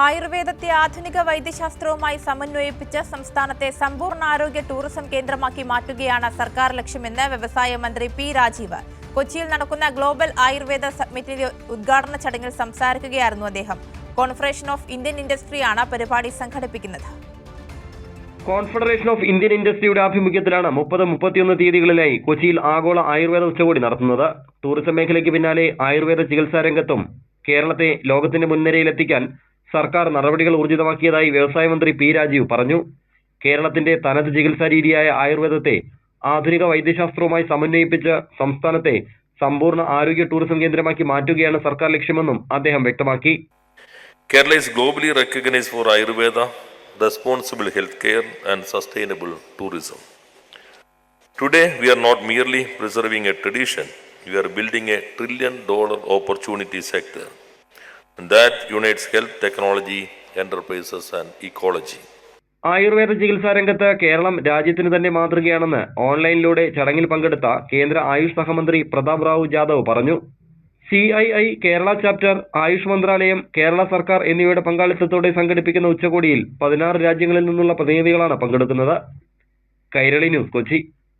ആയുർവേദത്തെ ആധുനിക വൈദ്യശാസ്ത്രവുമായി സമന്വയിപ്പിച്ച് സംസ്ഥാനത്തെ സമ്പൂർണ ആരോഗ്യ ടൂറിസം കേന്ദ്രമാക്കി മാറ്റുകയാണ് സർക്കാർ ലക്ഷ്യമെന്ന് വ്യവസായ മന്ത്രി പി രാജീവ്. കൊച്ചിയിൽ നടക്കുന്ന ഗ്ലോബൽ ആയുർവേദ സബ്മിറ്റിന്റെ ഉദ്ഘാടന ചടങ്ങിൽ സംസാരിക്കുകയായിരുന്നു അദ്ദേഹം. കോൺഫെഡറേഷൻ ഓഫ് ഇന്ത്യൻ ഇൻഡസ്ട്രിയാണ് പരിപാടി സംഘടിപ്പിക്കുന്നത്. കോൺഫെഡറേഷൻ ഓഫ് ഇന്ത്യൻ ഇൻഡസ്ട്രിയുടെ ആഭിമുഖ്യത്തിലാണ് മുപ്പത് മുപ്പത്തിയൊന്ന് തീയതികളിലായി കൊച്ചിയിൽ ആഗോള ആയുർവേദ ഉച്ചകോടി നടത്തുന്നത്. ടൂറിസം മേഖലയ്ക്ക് പിന്നാലെ ആയുർവേദ ചികിത്സാ രംഗത്തും കേരളത്തെ ലോകത്തിന്റെ മുൻനിരയിലെത്തിക്കാൻ സർക്കാർ നടപടികൾ ഊർജിതമാക്കിയതായി വ്യവസായ മന്ത്രി പി രാജീവ് പറഞ്ഞു. കേരളത്തിന്റെ തനത് ചികിത്സാ രീതിയായ ആയുർവേദത്തെ ആധുനിക വൈദ്യശാസ്ത്രവുമായി സമന്വയിപ്പിച്ച് സംസ്ഥാനത്തെ സമ്പൂർണ ആരോഗ്യ ടൂറിസം കേന്ദ്രമാക്കി മാറ്റുകയാണ് സർക്കാർ ലക്ഷ്യമെന്നും അദ്ദേഹം വ്യക്തമാക്കി. Kerala is globally recognise for Ayurveda responsible health care and sustainable tourism. Today we are not merely preserving a tradition we are building a trillion dollar opportunity sector that unites health, technology, enterprises, and ecology. Ayurveda ചികിത്സാ രംഗത്ത് കേരളം രാജ്യത്തിന് തന്നെ മാതൃകയാണെന്ന് ഓൺലൈനിലൂടെ ചടങ്ങിൽ പങ്കെടുത്ത കേന്ദ്ര ആയുഷ് സഹമന്ത്രി പ്രതാപ് റാവു ജാദവ് പറഞ്ഞു. C I I Kerala chapter Ayush മന്ത്രാലയം കേരള സർക്കാർ എന്നിവയുടെ പങ്കാളിത്തത്തോടെ സംഘടിപ്പിക്കുന്ന ഉച്ചകോടിയിൽ പതിനാറ് രാജ്യങ്ങളിൽ നിന്നുള്ള പ്രതിനിധികളാണ് പങ്കെടുക്കുന്നത്. കൈരളി ന്യൂസ് കൊച്ചി.